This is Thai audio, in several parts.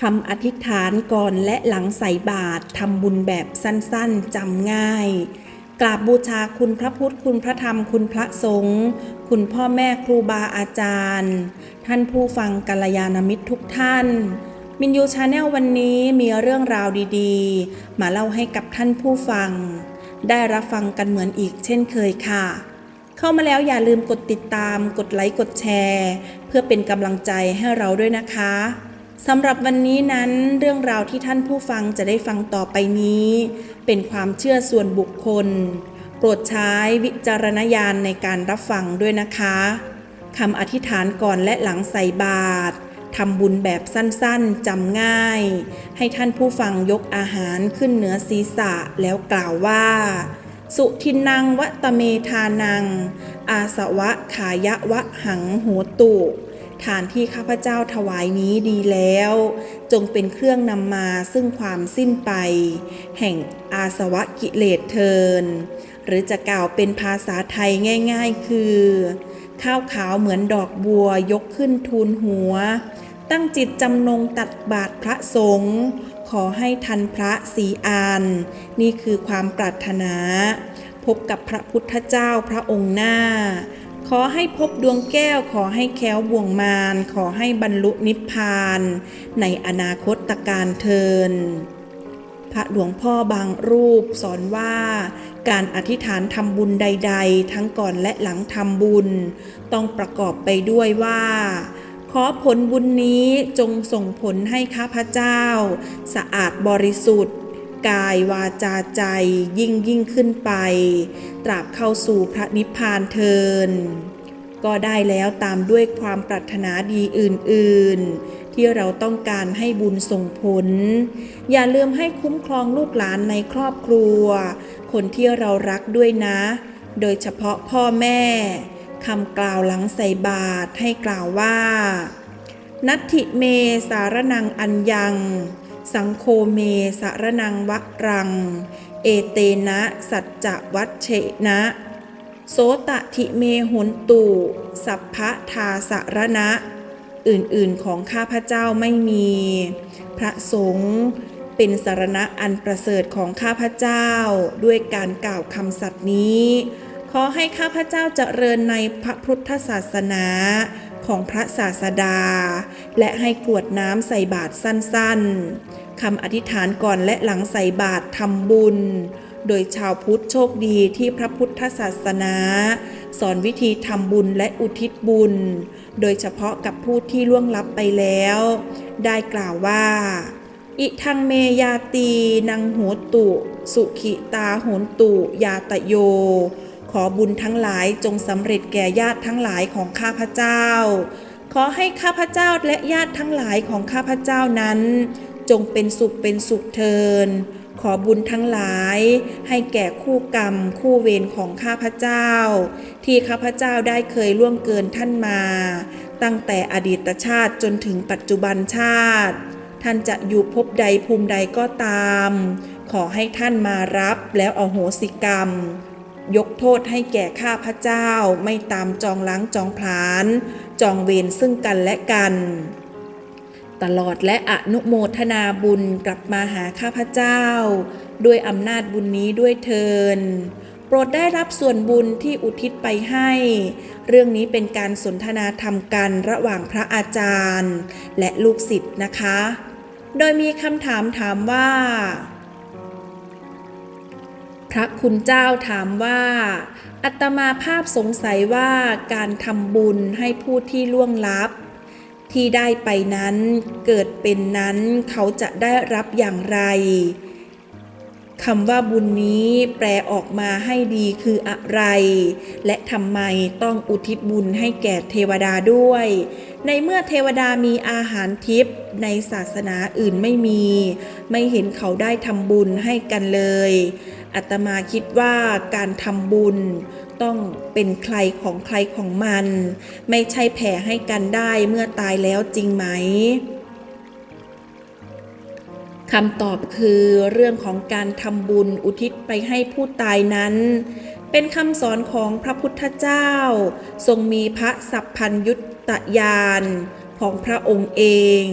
คำอธิษฐานก่อนและหลังใส่บาตรทำบุญแบบสั้นๆจำง่าย กราบบูชาคุณพระพุทธคุณพระธรรมคุณพระสงฆ์คุณพ่อแม่ครูบาอาจารย์ ท่านผู้ฟังกัลยาณมิตรทุกท่านมินยูชาแนลวันนี้มีเรื่องราวดีๆ มาเล่าให้กับท่านผู้ฟัง ได้รับฟังกันเหมือนอีกเช่นเคยค่ะ เข้ามาแล้วอย่าลืมกดติดตาม กดไลค์ กดแชร์ เพื่อเป็นกำลังใจให้เราด้วยนะคะ สำหรับวันนี้นั้นเรื่องราวที่ท่านผู้ฟังจะได้ฟังต่อไปนี้ เป็นความเชื่อส่วนบุคคล โปรดใช้วิจารณญาณในการรับฟังด้วยนะคะคำอธิษฐานก่อนและหลังใส่บาตรทำบุญแบบสั้นๆจำง่าย ให้ท่านผู้ฟังยกอาหารขึ้นเหนือศีรษะแล้วกล่าวว่า สุทินังวะตะเมทานัง อาสวะขายะวะหังโหตุ ทานที่ข้าพเจ้าถวายนี้ดีแล้ว จงเป็นเครื่องนำมาซึ่งความสิ้นไป แห่งอาสวะกิเลสเทิน หรือจะกล่าวเป็นภาษาไทยง่าย ๆ คือ ข้าวขาวเหมือนดอกบัวยกขึ้นทูลหัว ตั้งจิตจำนงตัดบาทพระสงฆ์ขอให้ทันพระสีอาน นี่คือความปรารถนา พบกับพระพุทธเจ้าพระองค์หน้า ขอให้พบดวงแก้ว ขอให้แค้วบ่วงมาร ขอให้บรรลุนิพพาน ในอนาคตการเทิน พระหลวงพ่อบางรูปสอนว่า การอธิษฐานทำบุญใด ๆ ทั้งก่อนและหลังทำบุญ ต้องประกอบไปด้วยว่าขอผลบุญนี้จงส่งผลให้ข้าพเจ้า สะอาดบริสุทธิ์ กายวาจาใจยิ่งยิ่งขึ้นไป ตราบเข้าสู่พระนิพพานเทิน ก็ได้แล้วตามด้วยความปรารถนาดีอื่น ๆ ที่เราต้องการให้บุญส่งผล อย่าลืมให้คุ้มครองลูกหลานในครอบครัว คนที่เรารักด้วยนะ โดยเฉพาะพ่อแม่คำกล่าวหลังใส่บาตรให้กล่าวว่า นัตถิเมสารนังอัญญัง สังโคเมสารนังวะรัง เอเตนะ สัจจวัชเชนะ โสตทิเมหุนตุสัพพะทาสารณะ อื่นๆของข้าพเจ้าไม่มี พระสงฆ์เป็นสารณะอันประเสริฐของข้าพเจ้าด้วยการกล่าวคำสัตย์นี้ ขอให้ข้าพเจ้าเจริญในพระพุทธศาสนา ของพระศาสดา และให้กรวดน้ำใส่บาตรสั้นๆคำอธิษฐานก่อนและหลังใส่บาตรทำบุญ โดยชาวพุทธโชคดีที่พระพุทธศาสนา สอนวิธีทำบุญและอุทิศบุญ โดยเฉพาะกับผู้ที่ล่วงลับไปแล้ว ได้กล่าวว่าอิทังเมยาตี นังโหตุ สุขิตาโหนตุ ยาตโย ขอบุญทั้งหลายจงสำเร็จแก่ญาติทั้งหลายของข้าพเจ้า ขอให้ข้าพเจ้าและญาติทั้งหลายของข้าพเจ้านั้น จงเป็นสุขเป็นสุขเทินขอบุญทั้งหลาย ให้แก่คู่กรรม คู่เวรของข้าพเจ้า ที่ข้าพเจ้าได้เคยล่วงเกินท่านมา ตั้งแต่อดีตชาติจนถึงปัจจุบันชาติ ท่านจะอยู่ภพใดภูมิใดก็ตาม ขอให้ท่านมารับแล้วอโหสิกรรม ยกโทษให้แก่ข้าพเจ้าไม่ตามจองล้างจองผลาญจองเวรซึ่งกันและกัน ตลอดและอนุโมทนาบุญกลับมาหาข้าพเจ้า ด้วยอำนาจบุญนี้ด้วยเทินโปรดได้รับส่วนบุญที่อุทิศไปให้ เรื่องนี้เป็นการสนทนาธรรมกันระหว่างพระอาจารย์ และลูกศิษย์นะคะ โดยมีคำถามถามว่า พระคุณเจ้าถามว่า อัตมาภาพสงสัยว่าการทำบุญให้ผู้ที่ล่วงลับ ที่ได้ไปนั้นเกิดเป็นนั้นเขาจะได้รับอย่างไรคำว่าบุญนี้แปลออกมาให้ดีคืออะไร และทำไมต้องอุทิศบุญให้แก่เทวดาด้วย ในเมื่อเทวดามีอาหารทิพย์ในศาสนาอื่นไม่มี ไม่เห็นเขาได้ทำบุญให้กันเลย อาตมาคิดว่าการทำบุญต้องเป็นใครของใครของมัน ไม่ใช่แผ่ให้กันได้เมื่อตายแล้วจริงไหมคำตอบคือเรื่องของการทำบุญอุทิศไปให้ผู้ตายนั้น เป็นคำสอนของพระพุทธเจ้า ทรงมีพระสัพพัญยุตตญาณ ของพระองค์เอง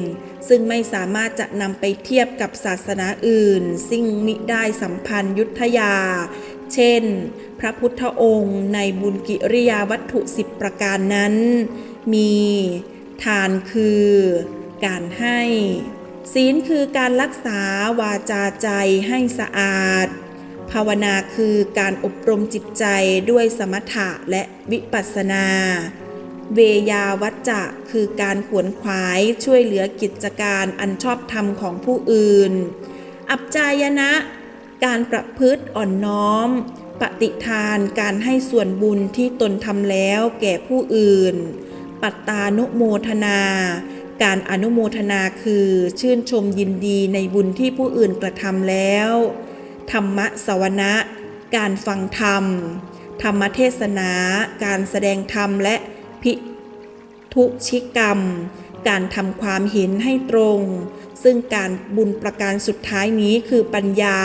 ซึ่งไม่สามารถจะนำไปเทียบกับศาสนาอื่น ซึ่งมิได้สัมพันธ์ยุทธยา เช่น พระพุทธองค์ในบุญกิริยาวัตถุสิบประการนั้น มีทานคือ การให้ ศีลคือการรักษาวาจาใจให้สะอาด ภาวนาคือการอบรมจิตใจด้วยสมถะและวิปัสสนา เวยาวัจจะคือการขวนขวายช่วยเหลือกิจการอันชอบธรรมของผู้อื่น อับจายนะ การประพฤติอ่อนน้อม ปฏิทานการให้ส่วนบุญที่ตนทำแล้วแก่ผู้อื่น ปัตตานุโมทนา การอนุโมทนาคือชื่นชมยินดีในบุญที่ผู้อื่นกระทำแล้ว ธรรมะสวนะ การฟังธรรม ธรรมเทศนา การแสดงธรรมและ พิทุชิกรรม การทำความเห็นให้ตรง ซึ่งการบุญประการสุดท้ายนี้คือปัญญา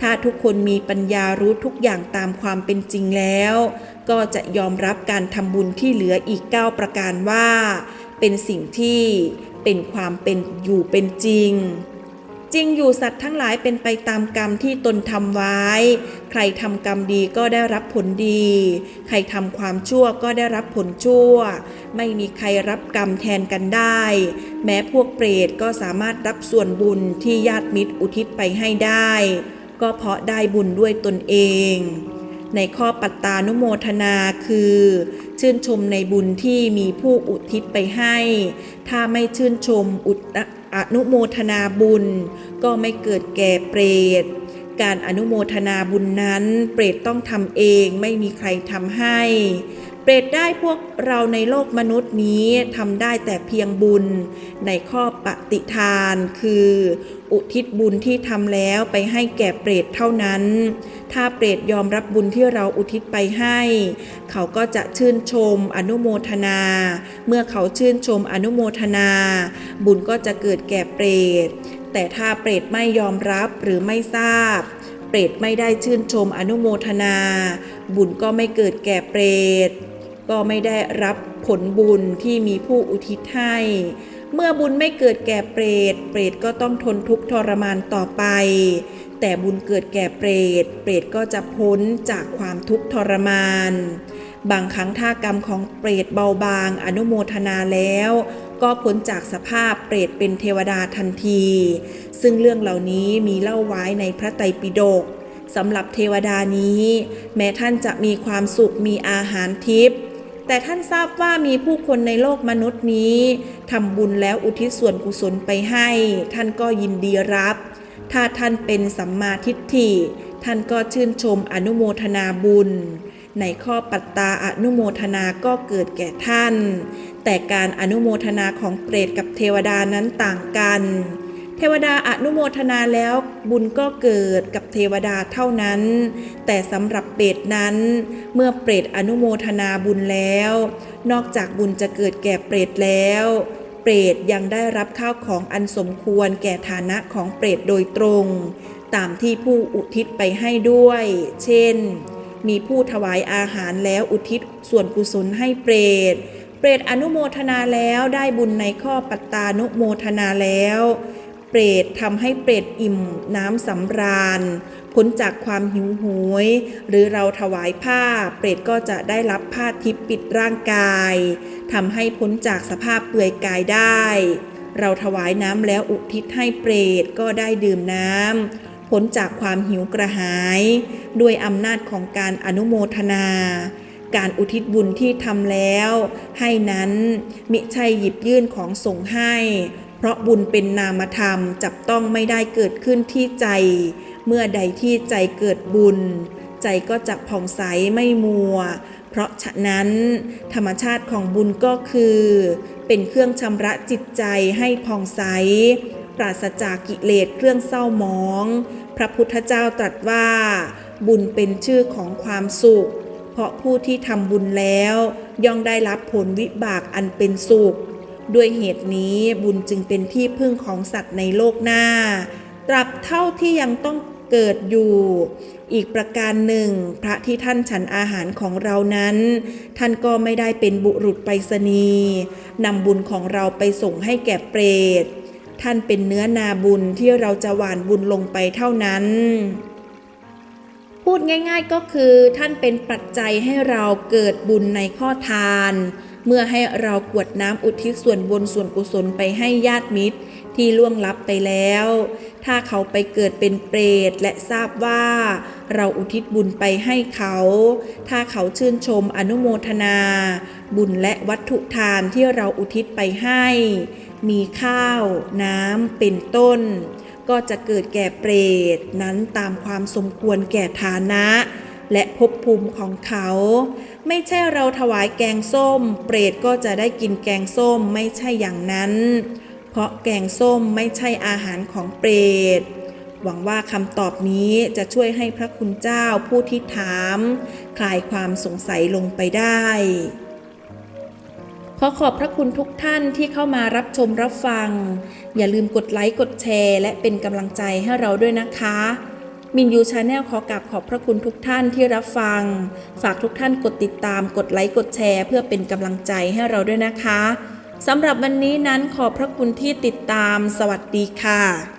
ถ้าทุกคนมีปัญญารู้ทุกอย่างตามความเป็นจริงแล้ว ก็จะยอมรับการทำบุญที่เหลืออีก 9 ประการว่า เป็นสิ่งที่เป็นความเป็นอยู่เป็นจริง จริงอยู่สัตว์ทั้งหลายเป็นไปตามกรรมที่ตนทำไว้ ใครทำกรรมดีก็ได้รับผลดี ใครทำความชั่วก็ได้รับผลชั่ว ไม่มีใครรับกรรมแทนกันได้ แม้พวกเปรตก็สามารถรับส่วนบุญที่ญาติมิตรอุทิศไปให้ได้ ก็เพราะได้บุญด้วยตนเอง ในข้อปัตตานุโมทนาคือ ชื่นชมในบุญที่มีผู้อุทิศไปให้ ถ้าไม่ชื่นชมอุต อนุโมทนาบุญ ก็ไม่เกิดแก่เปรต การอนุโมทนาบุญนั้น เปรตต้องทำเองไม่มีใครทำให้ เปรตได้พวกเราในโลกมนุษย์นี้ทำได้แต่เพียงบุญในข้อปฏิทานคือ อุทิศบุญที่ทำแล้วไปให้แก่เปรตเท่านั้น ถ้าเปรตยอมรับบุญที่เราอุทิศไปให้ เขาก็จะชื่นชมอนุโมทนา เมื่อเขาชื่นชมอนุโมทนา บุญก็จะเกิดแก่เปรต แต่ถ้าเปรตไม่ยอมรับหรือไม่ทราบ เปรตไม่ได้ชื่นชมอนุโมทนา บุญก็ไม่เกิดแก่เปรต ก็ไม่ได้รับผลบุญที่มีผู้อุทิศให้ เมื่อบุญไม่เกิดแก่เปรต เปรตก็ต้องทนทุกข์ทรมานต่อไป แต่บุญเกิดแก่เปรต เปรตก็จะพ้นจากความทุกข์ทรมาน บางครั้งถ้ากรรมของเปรตเบาบางอนุโมทนาแล้ว ก็พ้นจากสภาพเปรตเป็นเทวดาทันที ซึ่งเรื่องเหล่านี้มีเล่าไว้ในพระไตรปิฎกสำหรับเทวดานี้ แม้ท่านจะมีความสุขมีอาหารทิพย์ แต่ท่านทราบว่ามีผู้คนในโลกมนุษย์นี้ทำบุญแล้วอุทิศส่วนกุศลไปให้ ท่านก็ยินดีรับ ถ้าท่านเป็นสัมมาทิฏฐิ ท่านก็ชื่นชมอนุโมทนาบุญ ในข้อปัตตาอนุโมทนาก็เกิดแก่ท่าน แต่การอนุโมทนาของเปรตกับเทวดานั้นต่างกัน เทวดาอนุโมทนาแล้วบุญก็เกิดกับเทวดาเท่านั้น แต่สำหรับเปรตนั้น เมื่อเปรตอนุโมทนาบุญแล้ว นอกจากบุญจะเกิดแก่เปรตแล้ว เปรตยังได้รับข้าวของอันสมควรแก่ฐานะของเปรตโดยตรง ตามที่ผู้อุทิศไปให้ด้วย เช่น มีผู้ถวายอาหารแล้วอุทิศส่วนกุศลให้เปรตเปรตอนุโมทนาแล้วได้บุญในข้อปัตตานุโมทนาแล้ว เปรตทำให้เปรตอิ่มน้ำสำราญพ้นจากความหิวโหย หรือเราถวายผ้า เปรตก็จะได้รับผ้าทิพย์ปิดร่างกายทำให้พ้นจากสภาพเปลือยกายได้ เราถวายน้ำแล้วอุทิศให้เปรตก็ได้ดื่มน้ำพ้นจากความหิวกระหาย ด้วยอำนาจของการอนุโมทนาการอุทิศบุญที่ทำแล้ว ให้นั้นมิใช่หยิบยื่นของส่งให้ เพราะบุญเป็นนามธรรมจับต้องไม่ได้เกิดขึ้นที่ใจ เมื่อใดที่ใจเกิดบุญ ใจก็จะผ่องใสไม่มัว เพราะฉะนั้น ธรรมชาติของบุญก็คือ เป็นเครื่องชำระจิตใจให้ผ่องใส ปราศจากกิเลสเครื่องเศร้าหมอง พระพุทธเจ้าตรัสว่า บุญเป็นชื่อของความสุข เพราะผู้ที่ทำบุญแล้ว ย่อมได้รับผลวิบากอันเป็นสุข ด้วยเหตุนี้บุญจึงเป็นที่พึ่งของสัตว์ในโลกหน้า ตราบเท่าที่ยังต้องเกิดอยู่ อีกประการหนึ่ง พระที่ท่านฉันอาหารของเรานั้น ท่านก็ไม่ได้เป็นบุรุษไปรษณีย์นำบุญของเราไปส่งให้แก่เปรต ท่านเป็นเนื้อนาบุญที่เราจะหวานบุญลงไปเท่านั้น พูดง่ายๆก็คือท่านเป็นปัจจัยให้เราเกิดบุญในข้อทาน เมื่อให้เรากวดน้ำอุทิศส่วนบุญส่วนกุศลไปให้ญาติมิตรที่ล่วงลับไปแล้ว ถ้าเขาไปเกิดเป็นเปรตและทราบว่า เราอุทิศบุญไปให้เขา ถ้าเขาชื่นชมอนุโมทนา บุญและวัตถุทานที่เราอุทิศไปให้ มีข้าว น้ำเป็นต้น ก็จะเกิดแก่เปรตนั้นตามความสมควรแก่ฐานะ และภพภูมิของเขา ไม่ใช่เราถวายแกงส้ม เปรตก็จะได้กินแกงส้มไม่ใช่อย่างนั้น เพราะแกงส้มไม่ใช่อาหารของเปรตหวังว่าคำตอบนี้จะช่วยให้พระคุณเจ้าผู้ที่ถาม คลายความสงสัยลงไปได้ ขอขอบพระคุณทุกท่านที่เข้ามารับชมรับฟัง อย่าลืมกดไลค์กดแชร์ และเป็นกำลังใจให้เราด้วยนะคะ มินยูชาแนลขอกราบขอบพระคุณทุกท่านที่รับฟัง ฝากทุกท่านกดติดตาม กดไลค์ กดแชร์ เพื่อเป็นกำลังใจให้เราด้วยนะคะ สำหรับวันนี้นั้นขอบพระคุณที่ติดตาม สวัสดีค่ะ